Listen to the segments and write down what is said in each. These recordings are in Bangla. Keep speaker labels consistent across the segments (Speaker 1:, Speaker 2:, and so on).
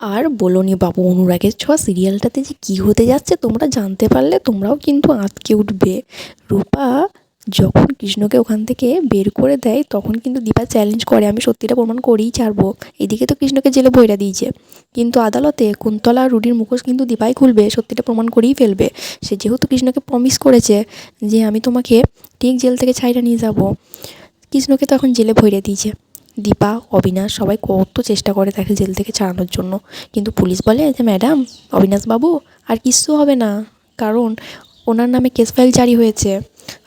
Speaker 1: আর বলোনি বাবু অনুরাগের ছোঁয়া সিরিয়ালটাতে যে কী হতে যাচ্ছে তোমরা জানতে পারলে তোমরাও কিন্তু আঁতকে উঠবে। রূপা যখন কৃষ্ণকে ওখান থেকে বের করে দেয়, তখন কিন্তু দীপা চ্যালেঞ্জ করে, আমি সত্যিটা প্রমাণ করেই ছাড়বো। এদিকে তো কৃষ্ণকে জেলে ভইরা দিয়েছে। কিন্তু আদালতে কুন্তলা আর রুডির মুখোশ কিন্তু দীপাই খুলবে, সত্যিটা প্রমাণ করেই ফেলবে। সে যেহেতু কৃষ্ণকে প্রমিস করেছে যে, আমি তোমাকে ঠিক জেল থেকে ছাইরা নিয়ে যাব। কৃষ্ণকে তো এখন জেলে ভইরা দিয়েছে। দীপা, অবিনাশ সবাই কত চেষ্টা করে তাকে জেল থেকে ছাড়ানোর জন্য। কিন্তু পুলিশ বলে যে ম্যাডাম অবিনাশবাবু আর কিছু হবে না। কারণ ওনার নামে কেস ফাইল জারি হয়েছে।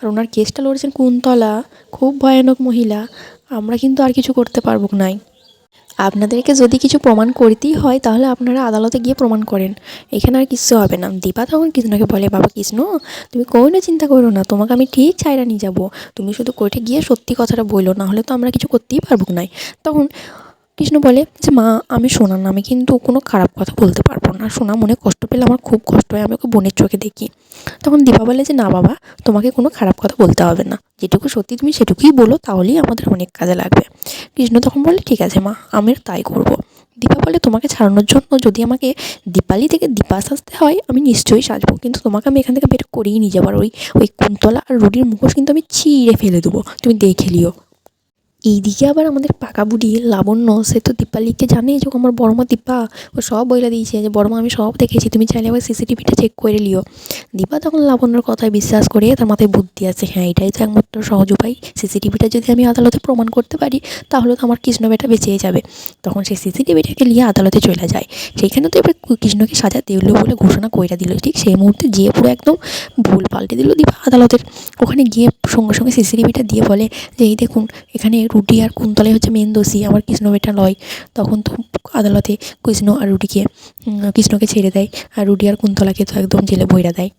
Speaker 1: আর ওনার কেসটা লড়েছেন কুন্তলা, খুব ভয়ানক মহিলা। আমরা কিন্তু আর কিছু করতে পারব নাই। আপনাদেরকে যদি কিছু প্রমাণ করতেই হয়, তাহলে আপনারা আদালতে গিয়ে প্রমাণ করেন। এখানে আর কিছু হবে না। দীপা তখন কৃষ্ণকে বলে, বাবা কৃষ্ণ, তুমি কোনো চিন্তা করো না। তোমাকে আমি ঠিক ছাইরা নিয়ে যাব। তুমি শুধু কোর্টে গিয়ে সত্যি কথাটা বলল না হলে তো আমরা কিছু করতেই পারব না তখন কৃষ্ণ বলে যে, মা, আমি সোনা না, আমি কিন্তু কোনো খারাপ কথা বলতে পারব না। সোনা মনে কষ্ট পেলে আমার খুব কষ্ট হয়, আমি ওকে বোনের চোখে দেখি। তখন দীপা বলে যে, না বাবা, তোমাকে কোনো খারাপ কথা বলতে হবে না। যেটুকু সত্যি তুমি সেটুকুই বলো, তাহলেই আমাদের অনেক কাজে লাগবে। কৃষ্ণ তখন বলে, ঠিক আছে মা, আমি তাই করব। দীপা বলে, তোমাকে ছাড়ানোর জন্য যদি আমাকে দীপালি থেকে দীপা সাজতে হয়, আমি নিশ্চয়ই সাজবো। কিন্তু তোমাকে আমি এখান থেকে বের করেই নিয়ে যাবার ওই ওই কুন্তলা আর রুডির মুখোশ কিন্তু আমি ছিঁড়ে ফেলে দেবো। তুমি দেখে লিও। এইদিকে আবার আমাদের পাকা বুড়ি লাবণ্য, সে তো দীপালিকে জানে যে আমার বড়মা দীপা। ও সব বইলা দিয়েছে যে বড়মা আমি সব দেখেছি, তুমি চাইলে আবার সিসিটিভিটা চেক করে লিও। দীপা তখন লাবণ্যর কথায় বিশ্বাস করে, তার মাথায় বুদ্ধি আছে। হ্যাঁ এটাই তো একমাত্র সহজ উপায়। সিসিটিভিটা যদি আমি আদালতে প্রমাণ করতে পারি, তাহলে তো আমার কৃষ্ণ বেটা বেঁচে যাবে। তখন সেই সিসিটিভিটাকে নিয়ে আদালতে চলে যায়। সেইখানে তো এবার কৃষ্ণকে সাজা দিল বলে ঘোষণা কইরা দিল। ঠিক সেই মুহূর্তে গিয়ে পুরো একদম ভুল পাল্টে দিল দীপা আদালতের। ওখানে গিয়ে সঙ্গে সঙ্গে সিসিটিভিটা দিয়ে বলে যে, এই দেখুন, এখানে রুটি আর কুন্তলাই হচ্ছে মেন দোষী আমার কৃষ্ণ বেটা নয় তখন তো আদালতে কৃষ্ণ আর রুটিকে কৃষ্ণকে ছেড়ে দেয় আর রুটি আর কুন্তলাকে তো একদম জেলে ভইরা দেয়।